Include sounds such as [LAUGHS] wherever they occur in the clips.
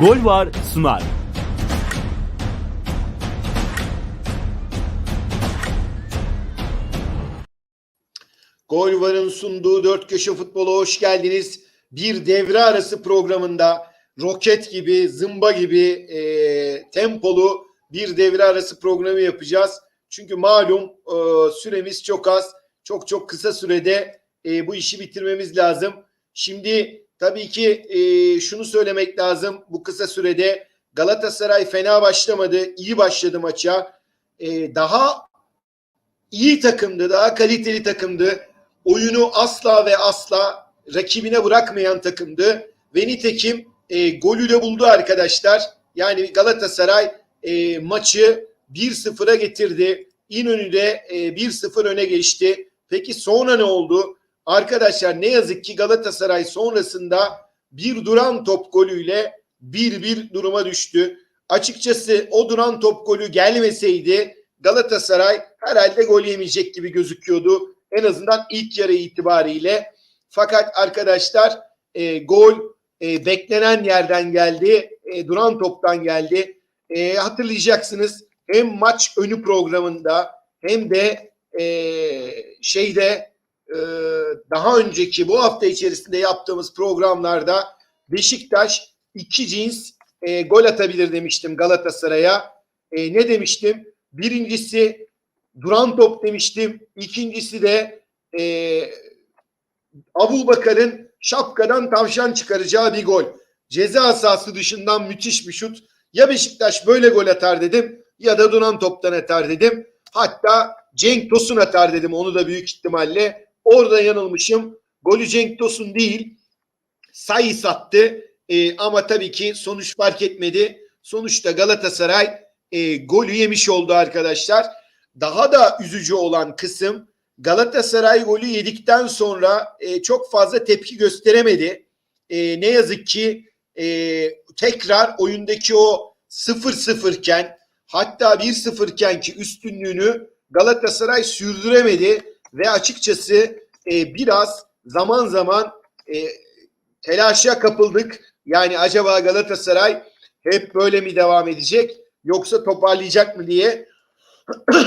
Gol var sunar. Gol Var'ın sunduğu Dört Köşe Futbolu hoş geldiniz. Bir devre arası programında roket gibi, zımba gibi e, tempolu bir devre arası programı yapacağız. Çünkü malum e, süremiz çok az. Çok çok kısa sürede e, bu işi bitirmemiz lazım. Şimdi tabii ki e, şunu söylemek lazım. Bu kısa sürede Galatasaray fena başlamadı. iyi başladı maça. E, daha iyi takımdı, daha kaliteli takımdı oyunu asla ve asla rakibine bırakmayan takımdı. Ve nitekim e, golü de buldu arkadaşlar. Yani Galatasaray e, maçı 1-0'a getirdi. İnönü'de e, 1-0 öne geçti. Peki sonra ne oldu? Arkadaşlar ne yazık ki Galatasaray sonrasında bir duran top golüyle 1-1 duruma düştü. Açıkçası o duran top golü gelmeseydi Galatasaray herhalde gol yemeyecek gibi gözüküyordu. En azından ilk yarı itibariyle. Fakat arkadaşlar e, gol e, beklenen yerden geldi. E, duran toptan geldi. E, hatırlayacaksınız hem maç önü programında hem de e, şeyde daha önceki bu hafta içerisinde yaptığımız programlarda Beşiktaş iki cins e, gol atabilir demiştim Galatasaray'a. E, ne demiştim? Birincisi duran top demiştim. İkincisi de e, Abu Bakar'ın şapkadan tavşan çıkaracağı bir gol. Ceza sahası dışından müthiş bir şut. Ya Beşiktaş böyle gol atar dedim ya da duran toptan atar dedim. Hatta Cenk Tosun atar dedim onu da büyük ihtimalle. Orada yanılmışım. Golü Cenk Tosun değil Sayıs attı. E, ama tabii ki sonuç fark etmedi. Sonuçta Galatasaray e, golü yemiş oldu arkadaşlar. Daha da üzücü olan kısım Galatasaray golü yedikten sonra e, çok fazla tepki gösteremedi. E, ne yazık ki e, tekrar oyundaki o 0-0 iken hatta 1-0 iken ki üstünlüğünü Galatasaray sürdüremedi ve açıkçası e, biraz zaman zaman e, telaşa kapıldık. Yani acaba Galatasaray hep böyle mi devam edecek yoksa toparlayacak mı diye [CLEARS THROAT]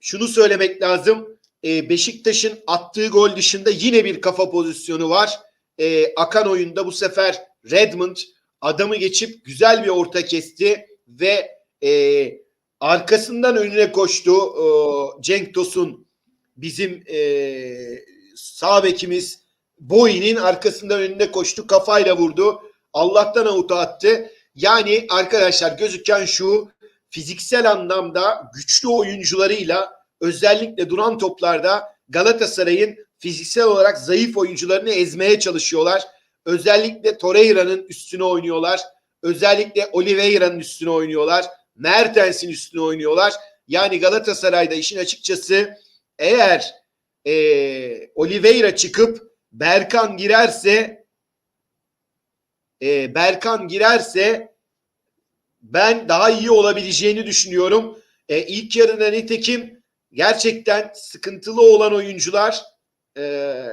şunu söylemek lazım. E, Beşiktaş'ın attığı gol dışında yine bir kafa pozisyonu var. E, akan oyunda bu sefer Redmond adamı geçip güzel bir orta kesti ve e, arkasından önüne koştu. E, Cenk Tosun bizim e, sağ bekimiz Boy'nin arkasından önüne koştu. Kafayla vurdu. Allah'tan avuta attı. Yani arkadaşlar gözüken şu fiziksel anlamda güçlü oyuncularıyla özellikle duran toplarda Galatasaray'ın fiziksel olarak zayıf oyuncularını ezmeye çalışıyorlar. Özellikle Torreira'nın üstüne oynuyorlar. Özellikle Oliveira'nın üstüne oynuyorlar. Mertens'in üstüne oynuyorlar. Yani Galatasaray'da işin açıkçası eğer e, Oliveira çıkıp Berkan girerse e, Berkan girerse ben daha iyi olabileceğini düşünüyorum. E, ilk yarıda nitekim gerçekten sıkıntılı olan oyuncular e,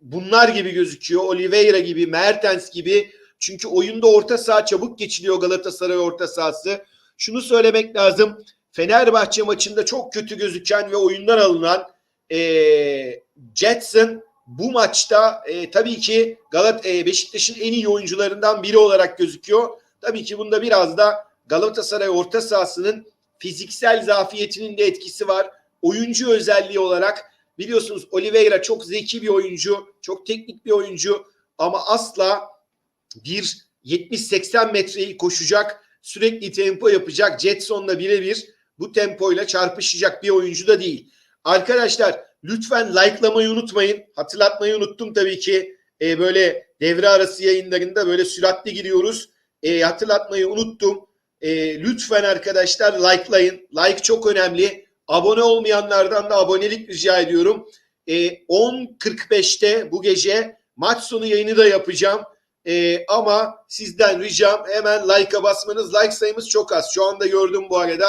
bunlar gibi gözüküyor. Oliveira gibi, Mertens gibi. Çünkü oyunda orta saha çabuk geçiliyor Galatasaray orta sahası. Şunu söylemek lazım. Fenerbahçe maçında çok kötü gözüken ve oyundan alınan e, Jetson bu maçta e, tabii ki Galat e, Beşiktaş'ın en iyi oyuncularından biri olarak gözüküyor. Tabii ki bunda biraz da Galatasaray orta sahasının fiziksel zafiyetinin de etkisi var. Oyuncu özelliği olarak biliyorsunuz Oliveira çok zeki bir oyuncu, çok teknik bir oyuncu ama asla bir 70-80 metreyi koşacak, sürekli tempo yapacak, Jetson'la birebir bu tempoyla çarpışacak bir oyuncu da değil. Arkadaşlar lütfen likelamayı unutmayın. Hatırlatmayı unuttum tabii ki. Ee, böyle devre arası yayınlarında böyle süratli giriyoruz. Ee, hatırlatmayı unuttum. Ee, lütfen arkadaşlar likelayın. Like çok önemli. Abone olmayanlardan da abonelik rica ediyorum. Ee, 10.45'te bu gece maç sonu yayını da yapacağım. Ee, ama sizden ricam hemen like'a basmanız. Like sayımız çok az. Şu anda gördüm bu arada.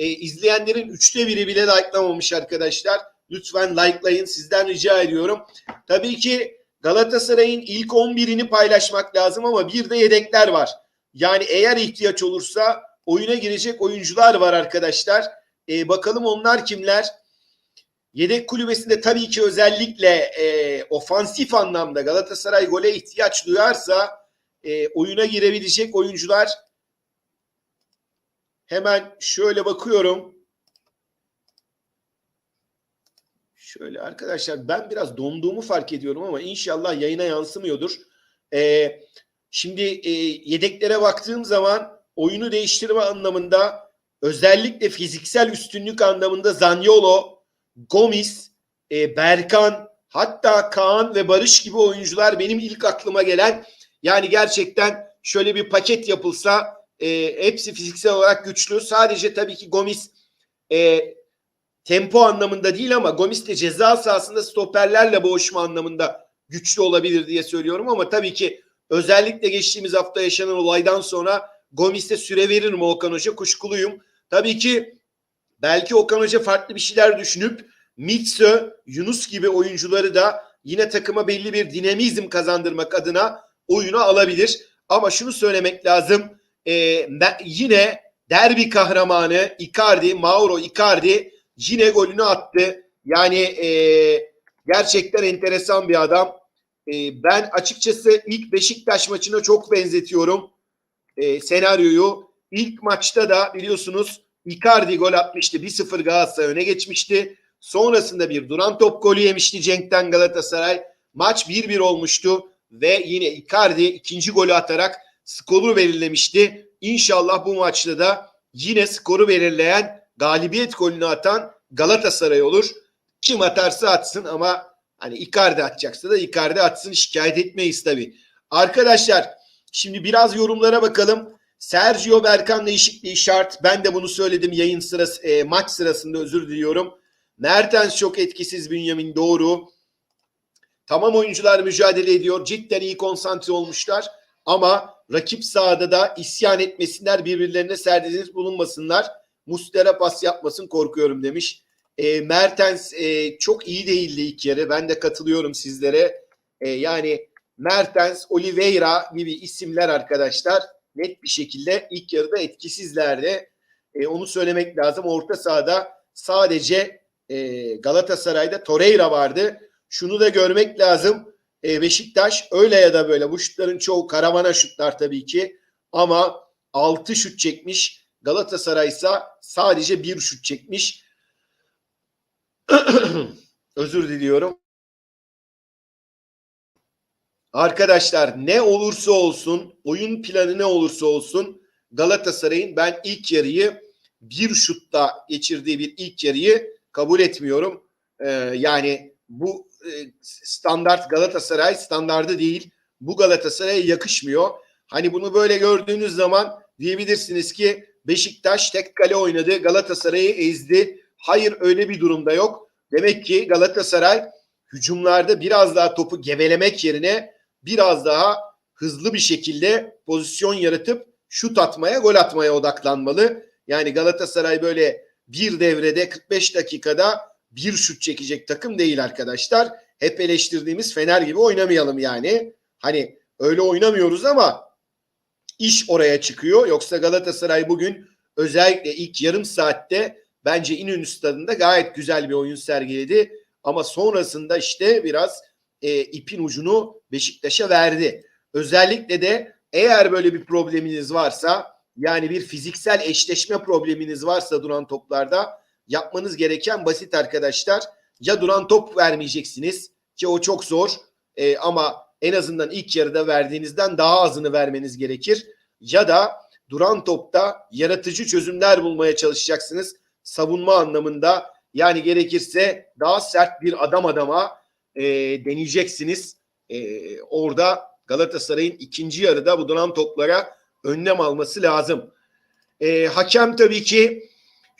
Ee, izleyenlerin üçte biri bile likelamamış arkadaşlar. Lütfen likelayın. Sizden rica ediyorum. Tabii ki Galatasaray'ın ilk 11'ini paylaşmak lazım ama bir de yedekler var. Yani eğer ihtiyaç olursa oyuna girecek oyuncular var arkadaşlar. E, bakalım onlar kimler? Yedek kulübesinde tabii ki özellikle e, ofansif anlamda Galatasaray gole ihtiyaç duyarsa e, oyuna girebilecek oyuncular hemen şöyle bakıyorum. Şöyle arkadaşlar ben biraz donduğumu fark ediyorum ama inşallah yayına yansımıyordur. Ee, şimdi e, yedeklere baktığım zaman oyunu değiştirme anlamında özellikle fiziksel üstünlük anlamında Zaniolo, Gomis, e, Berkan hatta Kaan ve Barış gibi oyuncular benim ilk aklıma gelen yani gerçekten şöyle bir paket yapılsa e, hepsi fiziksel olarak güçlü. Sadece tabii ki Gomis e, tempo anlamında değil ama Gomis de ceza sahasında stoperlerle boğuşma anlamında güçlü olabilir diye söylüyorum ama tabii ki özellikle geçtiğimiz hafta yaşanan olaydan sonra Gomis'e süre verir mi Okan Hoca kuşkuluyum. Tabii ki belki Okan Hoca farklı bir şeyler düşünüp Mitsu, Yunus gibi oyuncuları da yine takıma belli bir dinamizm kazandırmak adına oyuna alabilir. Ama şunu söylemek lazım. E, yine derbi kahramanı Icardi, Mauro Icardi yine golünü attı. Yani e, gerçekten enteresan bir adam. E, ben açıkçası ilk Beşiktaş maçına çok benzetiyorum e, senaryoyu. İlk maçta da biliyorsunuz Icardi gol atmıştı. 1-0 Galatasaray öne geçmişti. Sonrasında bir duran top golü yemişti Cenk'ten Galatasaray. Maç 1-1 olmuştu ve yine Icardi ikinci golü atarak skoru belirlemişti. İnşallah bu maçta da yine skoru belirleyen galibiyet golünü atan Galatasaray olur. Kim atarsa atsın ama hani Icardi atacaksa da Icardi atsın şikayet etmeyiz tabii. Arkadaşlar şimdi biraz yorumlara bakalım. Sergio Berkan değişikliği şart. Ben de bunu söyledim yayın sırası e, maç sırasında özür diliyorum. Mertens çok etkisiz Bünyamin doğru. Tamam oyuncular mücadele ediyor. Cidden iyi konsantre olmuşlar. Ama rakip sahada da isyan etmesinler, birbirlerine serdeniz bulunmasınlar. Mustera pas yapmasın korkuyorum demiş. E, Mertens e, çok iyi değildi ilk yarı. Ben de katılıyorum sizlere. E, yani Mertens, Oliveira gibi isimler arkadaşlar net bir şekilde ilk yarıda etkisizlerdi. E, onu söylemek lazım. Orta sahada sadece e, Galatasaray'da Torreira vardı. Şunu da görmek lazım. E, Beşiktaş öyle ya da böyle bu şutların çoğu karavana şutlar tabii ki ama 6 şut çekmiş. Galatasaray ise sadece bir şut çekmiş. [CLEARS THROAT] Özür diliyorum. Arkadaşlar ne olursa olsun, oyun planı ne olursa olsun Galatasaray'ın ben ilk yarıyı bir şutta geçirdiği bir ilk yarıyı kabul etmiyorum. Ee, yani bu standart Galatasaray standardı değil. Bu Galatasaray'a yakışmıyor. Hani bunu böyle gördüğünüz zaman diyebilirsiniz ki Beşiktaş tek kale oynadı, Galatasaray'ı ezdi. Hayır öyle bir durumda yok. Demek ki Galatasaray hücumlarda biraz daha topu gevelemek yerine biraz daha hızlı bir şekilde pozisyon yaratıp şut atmaya, gol atmaya odaklanmalı. Yani Galatasaray böyle bir devrede 45 dakikada bir şut çekecek takım değil arkadaşlar. Hep eleştirdiğimiz Fener gibi oynamayalım yani. Hani öyle oynamıyoruz ama iş oraya çıkıyor. Yoksa Galatasaray bugün özellikle ilk yarım saatte bence İnönü Stadı'nda gayet güzel bir oyun sergiledi. Ama sonrasında işte biraz e, ipin ucunu Beşiktaş'a verdi. Özellikle de eğer böyle bir probleminiz varsa yani bir fiziksel eşleşme probleminiz varsa duran toplarda yapmanız gereken basit arkadaşlar. Ya duran top vermeyeceksiniz ki o çok zor e, ama en azından ilk yarıda verdiğinizden daha azını vermeniz gerekir. Ya da duran topta yaratıcı çözümler bulmaya çalışacaksınız savunma anlamında. Yani gerekirse daha sert bir adam adama e, deneyeceksiniz. E, orada Galatasaray'ın ikinci yarıda bu duran toplara önlem alması lazım. E, hakem tabii ki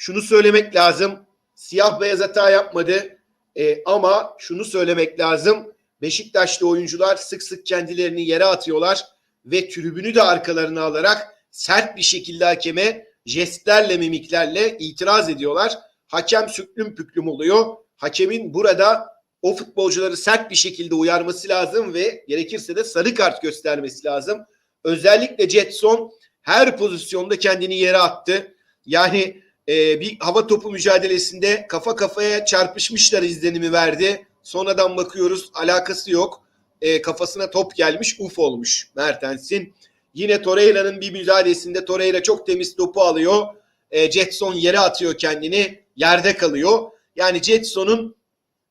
şunu söylemek lazım. Siyah beyaz hata yapmadı. E, ama şunu söylemek lazım. Beşiktaşlı oyuncular sık sık kendilerini yere atıyorlar ve tribünü de arkalarına alarak sert bir şekilde hakeme jestlerle mimiklerle itiraz ediyorlar. Hakem süklüm püklüm oluyor. Hakemin burada o futbolcuları sert bir şekilde uyarması lazım ve gerekirse de sarı kart göstermesi lazım. Özellikle Jetson her pozisyonda kendini yere attı. Yani e, bir hava topu mücadelesinde kafa kafaya çarpışmışlar izlenimi verdi. Sonradan bakıyoruz alakası yok. E, kafasına top gelmiş uf olmuş Mertens'in. Yine Torreira'nın bir mücadelesinde Torreira çok temiz topu alıyor. E, Jetson yere atıyor kendini. Yerde kalıyor. Yani Jetson'un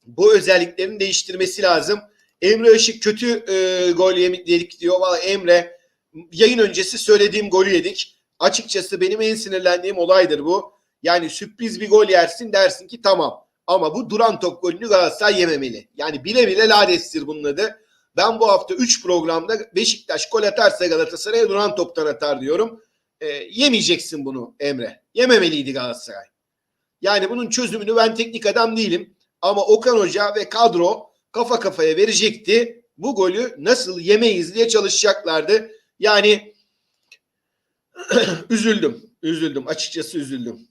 bu özelliklerini değiştirmesi lazım. Emre Işık kötü e, gol yedik diyor. Valla Emre yayın öncesi söylediğim golü yedik. Açıkçası benim en sinirlendiğim olaydır bu. Yani sürpriz bir gol yersin dersin ki tamam. Ama bu duran top golünü Galatasaray yememeli. Yani bile bile ladestir bunun adı. Ben bu hafta 3 programda Beşiktaş gol atarsa Galatasaray'a duran toptan atar diyorum. E, yemeyeceksin bunu Emre. Yememeliydi Galatasaray. Yani bunun çözümünü ben teknik adam değilim. Ama Okan Hoca ve kadro kafa kafaya verecekti. Bu golü nasıl yemeyiz diye çalışacaklardı. Yani [CLEARS THROAT] üzüldüm. Üzüldüm. Açıkçası üzüldüm.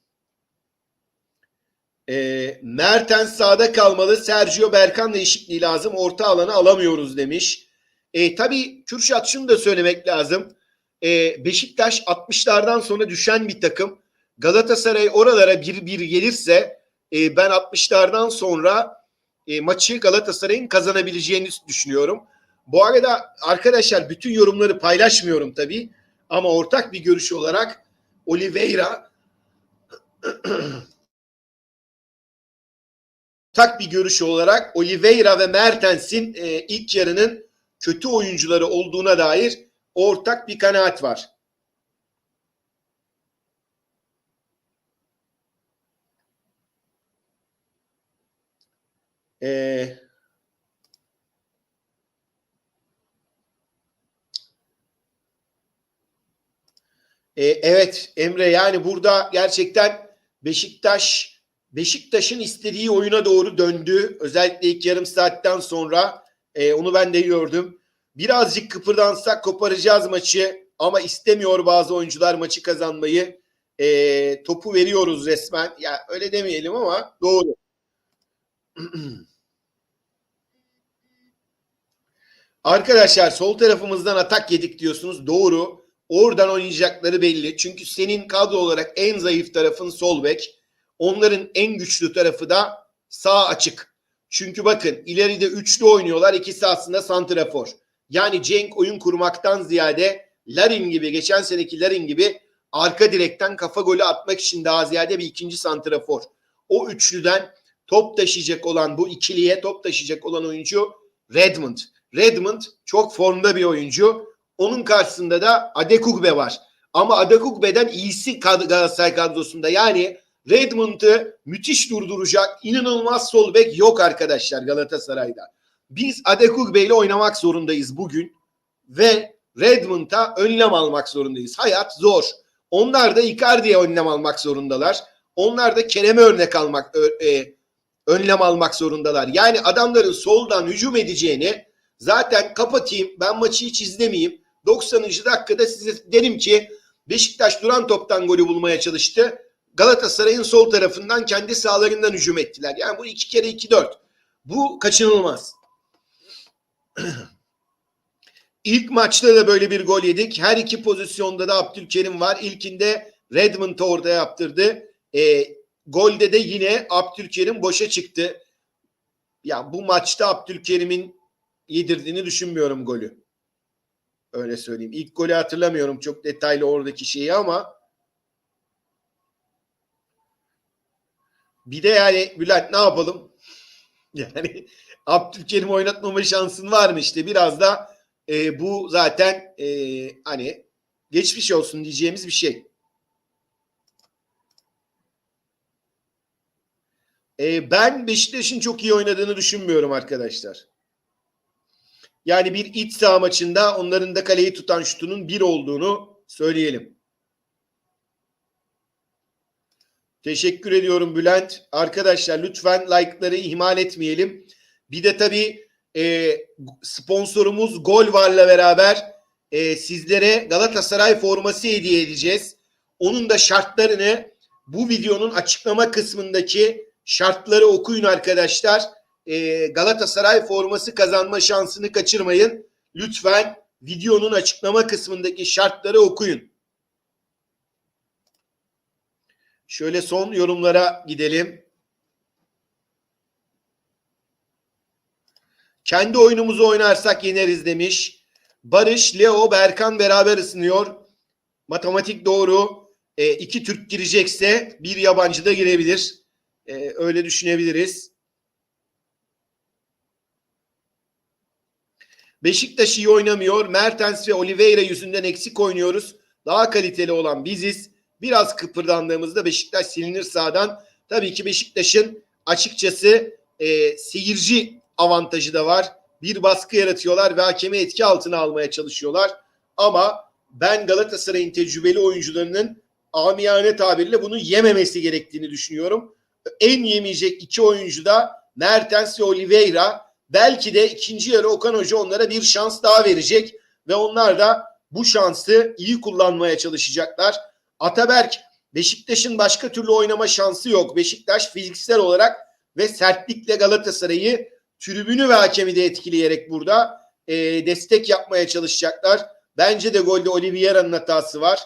E, Mertens sağda kalmalı. Sergio Berkan değişikliği lazım. Orta alanı alamıyoruz demiş. E, tabii Kürşat şunu da söylemek lazım. E, Beşiktaş 60'lardan sonra düşen bir takım. Galatasaray oralara bir bir gelirse e, ben 60'lardan sonra e, maçı Galatasaray'ın kazanabileceğini düşünüyorum. Bu arada arkadaşlar bütün yorumları paylaşmıyorum tabii. Ama ortak bir görüş olarak Oliveira [CLEARS THROAT] tak bir görüş olarak Oliveira ve Mertens'in e, ilk yarının kötü oyuncuları olduğuna dair ortak bir kanaat var. Ee, e, evet Emre yani burada gerçekten Beşiktaş Beşiktaş'ın istediği oyuna doğru döndü. Özellikle ilk yarım saatten sonra e, onu ben de gördüm. Birazcık kıpırdansak koparacağız maçı ama istemiyor bazı oyuncular maçı kazanmayı. E, topu veriyoruz resmen. Ya öyle demeyelim ama doğru. [CLEARS THROAT] Arkadaşlar sol tarafımızdan atak yedik diyorsunuz. Doğru. Oradan oynayacakları belli. Çünkü senin kadro olarak en zayıf tarafın sol bek. Onların en güçlü tarafı da sağ açık. Çünkü bakın ileride üçlü oynuyorlar. İkisi aslında santrafor. Yani Cenk oyun kurmaktan ziyade Larin gibi geçen seneki Larin gibi arka direkten kafa golü atmak için daha ziyade bir ikinci santrafor. O üçlüden top taşıyacak olan bu ikiliye top taşıyacak olan oyuncu Redmond. Redmond çok formda bir oyuncu. Onun karşısında da Adekugbe var. Ama Adekugbe'den iyisi Galatasaray kadrosunda. Yani Redmond'ı müthiş durduracak inanılmaz sol bek yok arkadaşlar Galatasaray'da. Biz Adekugbe ile oynamak zorundayız bugün ve Redmond'a önlem almak zorundayız. Hayat zor. Onlar da Icardi'ye önlem almak zorundalar. Onlar da Kerem'e örnek almak e, önlem almak zorundalar. Yani adamların soldan hücum edeceğini zaten kapatayım ben maçı hiç izlemeyeyim. 90. dakikada size derim ki Beşiktaş duran toptan golü bulmaya çalıştı. Galatasaray'ın sol tarafından kendi sahalarından hücum ettiler. Yani bu iki kere iki dört. Bu kaçınılmaz. [CLEARS THROAT] İlk maçta da böyle bir gol yedik. Her iki pozisyonda da Abdülkerim var. İlkinde Redmond orada yaptırdı. E, golde de yine Abdülkerim boşa çıktı. Ya bu maçta Abdülkerim'in yedirdiğini düşünmüyorum golü. Öyle söyleyeyim. İlk golü hatırlamıyorum çok detaylı oradaki şeyi ama Bir de yani Bülent ne yapalım? Yani [LAUGHS] Abdülkerim oynatmama şansın var mı işte biraz da e, bu zaten e, hani geçmiş olsun diyeceğimiz bir şey. E, ben Beşiktaş'ın çok iyi oynadığını düşünmüyorum arkadaşlar. Yani bir iç saha maçında onların da kaleyi tutan şutunun bir olduğunu söyleyelim. Teşekkür ediyorum Bülent. Arkadaşlar lütfen like'ları ihmal etmeyelim. Bir de tabii e, sponsorumuz Golvar'la beraber e, sizlere Galatasaray forması hediye edeceğiz. Onun da şartlarını bu videonun açıklama kısmındaki şartları okuyun arkadaşlar. E, Galatasaray forması kazanma şansını kaçırmayın. Lütfen videonun açıklama kısmındaki şartları okuyun. Şöyle son yorumlara gidelim. Kendi oyunumuzu oynarsak yeneriz demiş. Barış, Leo, Berkan beraber ısınıyor. Matematik doğru. E, iki Türk girecekse bir yabancı da girebilir. E, öyle düşünebiliriz. Beşiktaş iyi oynamıyor. Mertens ve Oliveira yüzünden eksik oynuyoruz. Daha kaliteli olan biziz. Biraz kıpırdandığımızda Beşiktaş silinir sağdan. Tabii ki Beşiktaş'ın açıkçası e, seyirci avantajı da var. Bir baskı yaratıyorlar ve hakemi etki altına almaya çalışıyorlar. Ama ben Galatasaray'ın tecrübeli oyuncularının amiyane tabirle bunu yememesi gerektiğini düşünüyorum. En yemeyecek iki oyuncu da Mertens ve Oliveira. Belki de ikinci yarı Okan Hoca onlara bir şans daha verecek ve onlar da bu şansı iyi kullanmaya çalışacaklar. Ataberk Beşiktaş'ın başka türlü oynama şansı yok. Beşiktaş fiziksel olarak ve sertlikle Galatasaray'ı tribünü ve hakemi de etkileyerek burada e, destek yapmaya çalışacaklar. Bence de golde Oliveira'nın hatası var.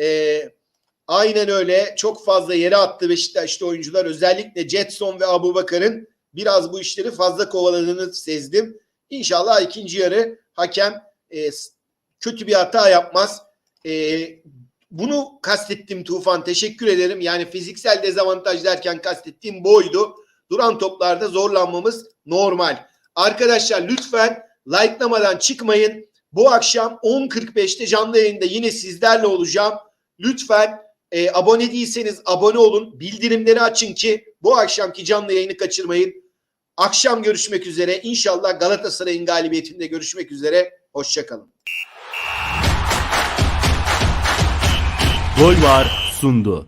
E, aynen öyle. Çok fazla yere attı Beşiktaş'ta oyuncular. Özellikle Jetson ve Abubakar'ın biraz bu işleri fazla kovaladığını sezdim. İnşallah ikinci yarı hakem e, kötü bir hata yapmaz. E, bunu kastettim Tufan. Teşekkür ederim. Yani fiziksel dezavantaj derken kastettiğim boydu. Duran toplarda zorlanmamız normal. Arkadaşlar lütfen like'lamadan çıkmayın. Bu akşam 10.45'te canlı yayında yine sizlerle olacağım. Lütfen e, abone değilseniz abone olun. Bildirimleri açın ki bu akşamki canlı yayını kaçırmayın. Akşam görüşmek üzere. İnşallah Galatasaray'ın galibiyetinde görüşmek üzere. Hoşçakalın. Gol var sundu.